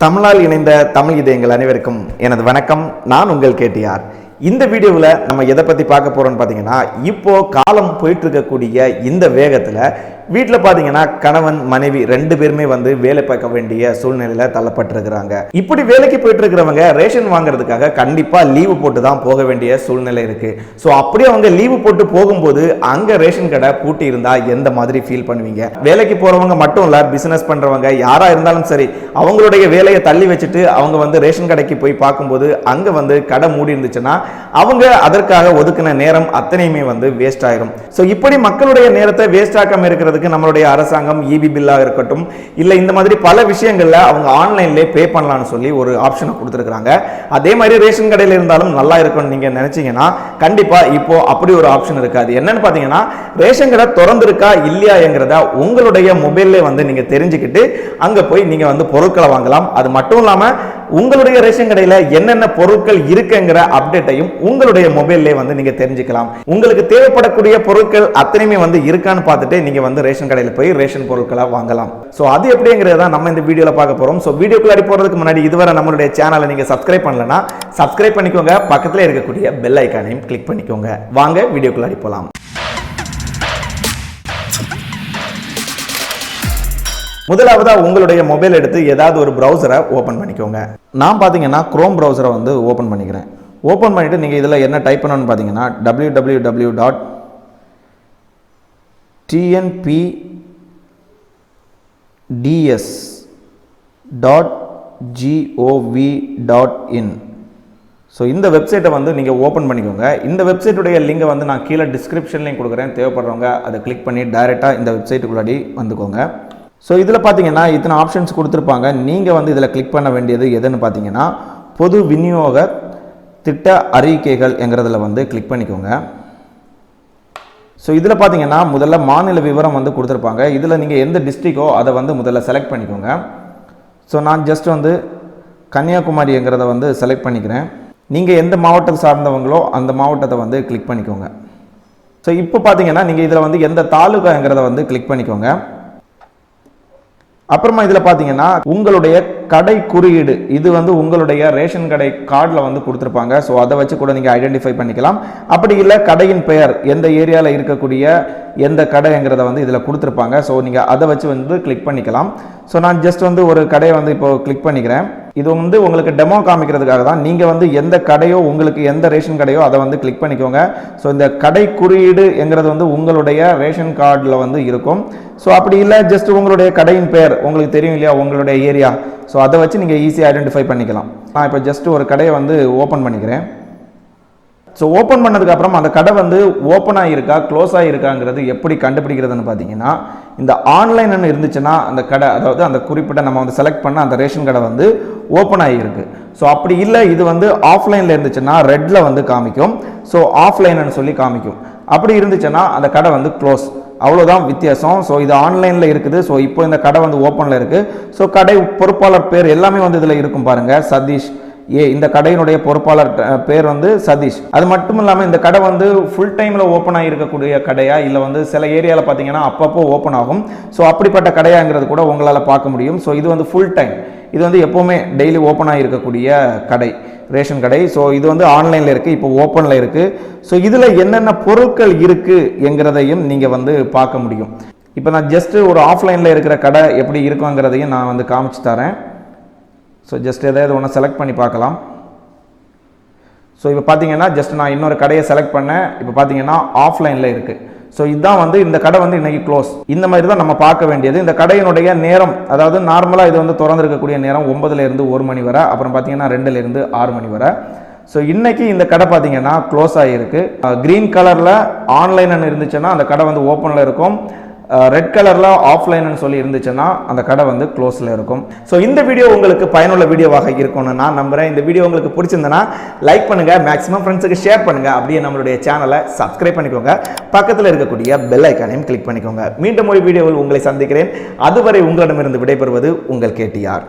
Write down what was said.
தமிழால் இணைந்த தமிழ் இதயங்கள் அனைவருக்கும் எனது வணக்கம். நான் உங்கள் கேட்டியார் இந்த வீடியோவில் நம்ம எதை பற்றி பார்க்க போகிறோம்னு பார்த்தீங்கன்னா இப்போது காலம் போயிட்டு இருக்கக்கூடிய இந்த வேகத்தில் வீட்டில் பார்த்தீங்கன்னா கணவன் மனைவி ரெண்டு பேருமே வந்து வேலை பார்க்க வேண்டிய சூழ்நிலையில் தள்ளப்பட்டிருக்கிறாங்க. இப்படி வேலைக்கு போயிட்டு இருக்கிறவங்க ரேஷன் வாங்குறதுக்காக கண்டிப்பாக லீவு போட்டு தான் போக வேண்டிய சூழ்நிலை இருக்குது ஸோ அப்படியே அவங்க லீவு போட்டு போகும்போது அங்கே ரேஷன் கடை பூட்டி இருந்தால் எந்த மாதிரி ஃபீல் பண்ணுவீங்க? வேலைக்கு போகிறவங்க மட்டும் இல்லை பிஸ்னஸ் பண்ணுறவங்க யாராக இருந்தாலும் சரி அவங்களுடைய வேலையை தள்ளி வச்சுட்டு அவங்க வந்து ரேஷன் கடைக்கு போய் பார்க்கும்போது அங்கே வந்து கடை மூடி இருந்துச்சுன்னா அவங்க அதற்காக ஒதுக்கின நேரம் அத்தனையுமே வந்து வேஸ்ட் ஆயிரும். ஸோ இப்படி மக்களுடைய நேரத்தை வேஸ்ட் ஆக்காம இருக்கிறதுக்கு நம்மளுடைய அரசாங்கம் இபி பில்லாக இருக்கட்டும் இல்லை இந்த மாதிரி பல விஷயங்களில் அவங்க ஆன்லைன்லேயே பே பண்ணலாம்னு சொல்லி ஒரு ஆப்ஷனை கொடுத்துருக்காங்க அதே மாதிரி ரேஷன் கடையில் இருந்தாலும் நல்லா இருக்கும்னு நீங்கள் நினச்சிங்கன்னா கண்டிப்பாக இப்போ அப்படி ஒரு ஆப்ஷன் இருக்காது. என்னன்னு பார்த்தீங்கன்னா ரேஷன் கடை திறந்துருக்கா இல்லையாங்கிறத உங்களுடைய மொபைல்லே வந்து நீங்கள் தெரிஞ்சுக்கிட்டு அங்கே போய் நீங்கள் வந்து பொருட்களை வாங்கலாம். அது மட்டும் இல்லாமல் உங்களுடைய ரேஷன் கடையில என்னென்ன பொருட்கள் இருக்குங்கிற அப்டேட்டையும் உங்களுடைய மொபைல்லே வந்து நீங்க தெரிஞ்சுக்கலாம். உங்களுக்கு தேவைப்படக்கூடிய பொருட்கள் அத்தனையுமே வந்து இருக்கான்னு பார்த்துட்டு நீங்க வந்து ரேஷன் கடையில் போய் ரேஷன் பொருட்களை வாங்கலாம். ஸோ அது எப்படிங்கிறது தான் நம்ம இந்த வீடியோவில் பார்க்க போறோம். ஸோ வீடியோக்குள்ளாடி போறதுக்கு முன்னாடி இதுவரை நம்மளுடைய சேனலை நீங்க சப்ஸ்கிரைப் பண்ணலன்னா சப்ஸ்கிரைப் பண்ணிக்கோங்க. பக்கத்தில் இருக்கக்கூடிய பெல் ஐக்கானையும் கிளிக் பண்ணிக்கோங்க. வாங்க வீடியோக்குள்ளாடி போகலாம் முதலாவதாக உங்களுடைய மொபைல் எடுத்து ஏதாவது ஒரு ப்ரௌசரை ஓப்பன் பண்ணிக்கோங்க. நான் பார்த்தீங்கன்னா க்ரோம் ப்ரௌசரை வந்து ஓப்பன் பண்ணிக்கிறேன். ஓப்பன் பண்ணிவிட்டு நீங்கள் இதில் என்ன டைப் பண்ணணும்னு பார்த்தீங்கன்னா W W W dot TNP DS dot gov dot in so இந்த வெப்சைட்டை வந்து நீங்கள் ஓப்பன் பண்ணிக்கோங்க. இந்த வெப்சைட்டுடைய லிங்கை வந்து நான் கீழே டிஸ்கிரிப்ஷன்லேயும் கொடுக்குறேன். தேவைப்படுறவங்க அதை கிளிக் பண்ணி டைரெக்டாக இந்த வெப்சைட்டுக்குள்ளாடி வந்துக்கோங்க. ஸோ இதில் பார்த்தீங்கன்னா இத்தனை ஆப்ஷன்ஸ் கொடுத்துருப்பாங்க. நீங்கள் வந்து இதில் கிளிக் பண்ண வேண்டியது எதுன்னு பார்த்தீங்கன்னா பொது விநியோக திட்ட அறிக்கைகள் என்கிறதுல வந்து கிளிக் பண்ணிக்கோங்க. ஸோ இதில் பார்த்தீங்கன்னா முதல்ல மாநில விவரம் வந்து கொடுத்துருப்பாங்க. இதில் நீங்கள் எந்த டிஸ்ட்ரிக்கோ அதை வந்து முதல்ல செலக்ட் பண்ணிக்கோங்க. ஸோ நான் ஜஸ்ட் வந்து கன்னியாகுமரிங்கிறத வந்து செலக்ட் பண்ணிக்கிறேன். நீங்கள் எந்த மாவட்டத்தை சார்ந்தவங்களோ அந்த மாவட்டத்தை வந்து கிளிக் பண்ணிக்கோங்க. ஸோ இப்போ பார்த்தீங்கன்னா நீங்கள் இதில் வந்து எந்த தாலுகாங்கிறத வந்து கிளிக் பண்ணிக்கோங்க. அப்புறமா இதில் பார்த்தீங்கன்னா உங்களுடைய கடை குறியீடு இது வந்து உங்களுடைய ரேஷன் கடை கார்டில் வந்து கொடுத்துருப்பாங்க. ஸோ அதை வச்சு கூட நீங்கள் ஐடென்டிஃபை பண்ணிக்கலாம். அப்படி இல்லை கடையின் பெயர் எந்த ஏரியாவில் இருக்கக்கூடிய எந்த கடைங்கிறத வந்து இதில் கொடுத்துருப்பாங்க. ஸோ நீங்கள் அதை வச்சு வந்து கிளிக் பண்ணிக்கலாம். ஸோ நான் ஜஸ்ட் வந்து ஒரு கடையை வந்து இப்போ கிளிக் பண்ணிக்கிறேன். இது வந்து உங்களுக்கு டெமோ காமிக்கிறதுக்காக தான். நீங்கள் வந்து எந்த கடையோ உங்களுக்கு எந்த ரேஷன் கடையோ அதை வந்து கிளிக் பண்ணிக்கோங்க. ஸோ இந்த கடை குறியீடு என்கிறது வந்து உங்களுடைய ரேஷன் கார்டில் வந்து இருக்கும். ஸோ அப்படி இல்லை ஜஸ்ட் உங்களுடைய கடையின் பெயர். உங்களுக்கு தெரியும் இல்லையா? உங்களுடைய ஏரியா ஸோ அதை வச்சு நீங்கள் ஈஸியாக ஐடென்டிஃபை பண்ணிக்கலாம். நான் இப்போ ஜஸ்ட் ஒரு கடையை வந்து ஓப்பன் பண்ணிக்கிறேன். ஸோ ஓப்பன் பண்ணதுக்கப்புறம் அந்த கடை வந்து ஓப்பன் ஆகிருக்கா க்ளோஸ் ஆகிருக்காங்கிறது எப்படி கண்டுபிடிக்கிறதுன்னு பார்த்தீங்கன்னா இந்த ஆன்லைன்னு இருந்துச்சுன்னா அந்த கடை அதாவது அந்த குறிப்பிட்ட நம்ம வந்து செலக்ட் பண்ண அந்த ரேஷன் கடை வந்து ஓப்பன் ஆகியிருக்கு ஸோ அப்படி இல்லை இது வந்து ஆஃப்லைனில் இருந்துச்சுன்னா ரெட்டில் வந்து காமிக்கும். ஸோ ஆஃப்லைன்னு சொல்லி காமிக்கும். அப்படி இருந்துச்சுன்னா அந்த கடை வந்து க்ளோஸ் அவ்வளோதான் வித்தியாசம். ஸோ இது ஆன்லைனில் இருக்குது. ஸோ இப்போ இந்த கடை வந்து ஓப்பனில் இருக்குது ஸோ கடை பொறுப்பாளர் பேர் எல்லாமே வந்து இதில் இருக்கும் பாருங்கள் சதீஷ் ஏ இந்த கடையினுடைய பொறுப்பாளர் பேர் வந்து சதீஷ். அது மட்டும் இல்லாமல் இந்த கடை வந்து ஃபுல் டைமில் ஓப்பன் ஆகியிருக்கக்கூடிய கடையா இல்லை வந்து சில ஏரியாவில் பார்த்தீங்கன்னா அப்பப்போ ஓப்பன் ஆகும். ஸோ அப்படிப்பட்ட கடையாங்கிறது கூட உங்களால் பார்க்க முடியும். ஸோ இது வந்து ஃபுல் டைம் இது வந்து எப்போவுமே டெய்லி ஓப்பன் இருக்கக்கூடிய கடை ரேஷன் கடை. ஸோ இது வந்து ஆன்லைனில் இருக்குது இப்போ ஓப்பனில் இருக்குது ஸோ இதில் என்னென்ன பொருட்கள் இருக்குது என்கிறதையும் நீங்கள் வந்து பார்க்க முடியும். இப்போ நான் ஜஸ்ட்டு ஒரு ஆஃப்லைனில் இருக்கிற கடை எப்படி இருக்குங்கிறதையும் நான் வந்து காமிச்சு தரேன். ஸோ ஜஸ்ட் எதாவது ஒன்று செலக்ட் பண்ணி பார்க்கலாம். ஸோ இப்போ பார்த்தீங்கன்னா ஜஸ்ட் நான் இன்னொரு கடையை செலக்ட் பண்ணேன். இப்போ பார்த்தீங்கன்னா ஆஃப்லைனில் இருக்குது ஸோ இதுதான் வந்து இந்த கடை வந்து இன்னைக்கு க்ளோஸ் இந்த மாதிரி தான் நம்ம பார்க்க வேண்டியது. இந்த கடையினுடைய நேரம் அதாவது நார்மலாக இது வந்து திறந்துருக்கக்கூடிய நேரம் ஒன்பதுலேருந்து ஒரு மணி வரை அப்புறம் பார்த்தீங்கன்னா ரெண்டுலேருந்து ஆறு மணி வரை. ஸோ இன்றைக்கி இந்த கடை பார்த்தீங்கன்னா க்ளோஸ் ஆகியிருக்கு க்ரீன் கலரில் ஆன்லைன் இருந்துச்சுன்னா அந்த கடை வந்து ஓப்பனில் இருக்கும். ரெட் கலரில் ஆஃப்லைன்னு சொல்லி இருந்துச்சுன்னா அந்த கடை வந்து க்ளோஸில் இருக்கும். ஸோ இந்த வீடியோ உங்களுக்கு பயனுள்ள வீடியோவாக இருக்கும்னு நான் நம்புகிறேன் இந்த வீடியோ உங்களுக்கு பிடிச்சிருந்தனா லைக் பண்ணுங்கள் மேக்ஸிமம் ஃப்ரெண்ட்ஸுக்கு ஷேர் பண்ணுங்கள் அப்படியே நம்மளுடைய சேனலை சப்ஸ்கிரைப் பண்ணிக்கோங்க. பக்கத்தில் இருக்கக்கூடிய பெல் ஐக்கானையும் கிளிக் பண்ணிக்கோங்க. மீண்டும் ஒரு வீடியோவில் உங்களை சந்திக்கிறேன். அதுவரை உங்களிடமிருந்து விடைபெறுவது உங்கள் கேட்டியார்